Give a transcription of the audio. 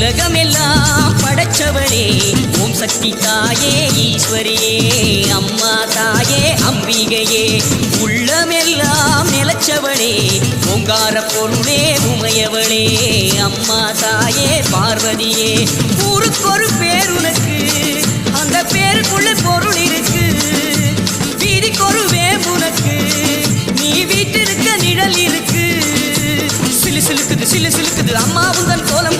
உலகமெல்லாம் படைச்சவளே. ஓம் சக்தி தாயே ஈஸ்வரியே அம்மா தாயே அம்பிகையே. உள்ளமெல்லாம் நிலச்சவளே ஓங்கார பொருளே உமையவளே. அம்மா தாயே பார்வதியே ஊருக்கொரு பேர் உனக்கு அந்த பேருக்குள்ள பொருள் இருக்கு. வீதிக்கொரு வேம்பு உனக்கு நீ வீட்டிருக்க நிழல் இருக்கு. சிலு சிலுக்குது சிலு சிலுக்குது அம்மா தன் கோலம்